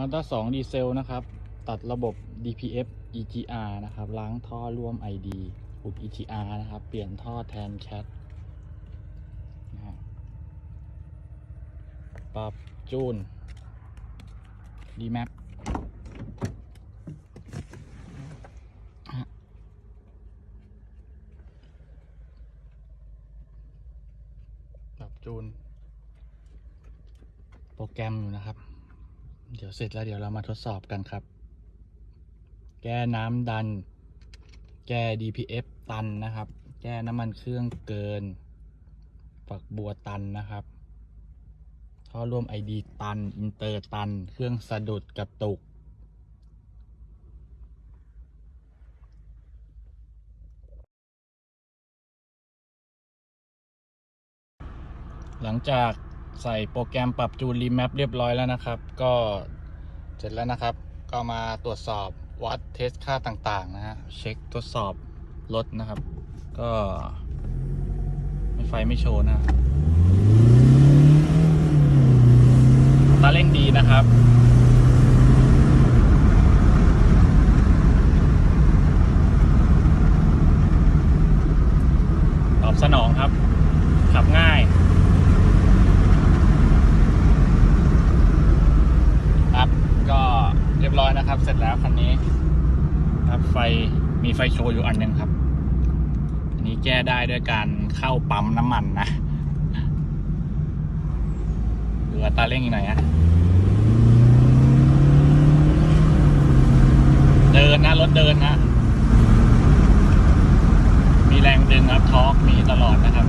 มาด้า2ดีเซลนะครับ ตัดระบบ DPF EGR นะครับ ล้างท่อร่วม ID อุด EGR นะครับ เปลี่ยนท่อแทนแคทนะฮะปรับจูน DMAP ปรับจูน โปรแกรมอยู่นะครับ เดี๋ยวเสร็จแล้วเดี๋ยวเรามาทดสอบกันครับ แก้น้ำดัน แก้ DPF ตันนะครับ แก้น้ำมันเครื่องเกิน ฝักบัวตันนะครับท่อร่วม ID ตัน อินเตอร์ตัน เครื่องสะดุดกระตุก หลังจาก ใส่โปรแกรมปรับจูนรีแมปเรียบร้อยแล้วนะครับ ก็เสร็จแล้วนะครับ ก็มาตรวจสอบวัดเทสค่าต่างๆนะฮะเช็คทดสอบรถนะครับ ก็ไม่ไฟไม่โชว์นะตาเร่งดีนะครับตอบสนองครับ ขับง่าย ครับก็เรียบร้อยนะครับ เสร็จแล้วคันนี้ครับไฟมีไฟโชว์อยู่อันหนึ่งครับ อันนี้แก้ได้ด้วยการเข้าปั๊มน้ำมันนะดูอัตราเร่งอีกหน่อยนะเดินนะรถเดินนะมีแรงดึงครับทอร์กมีตลอดนะครับ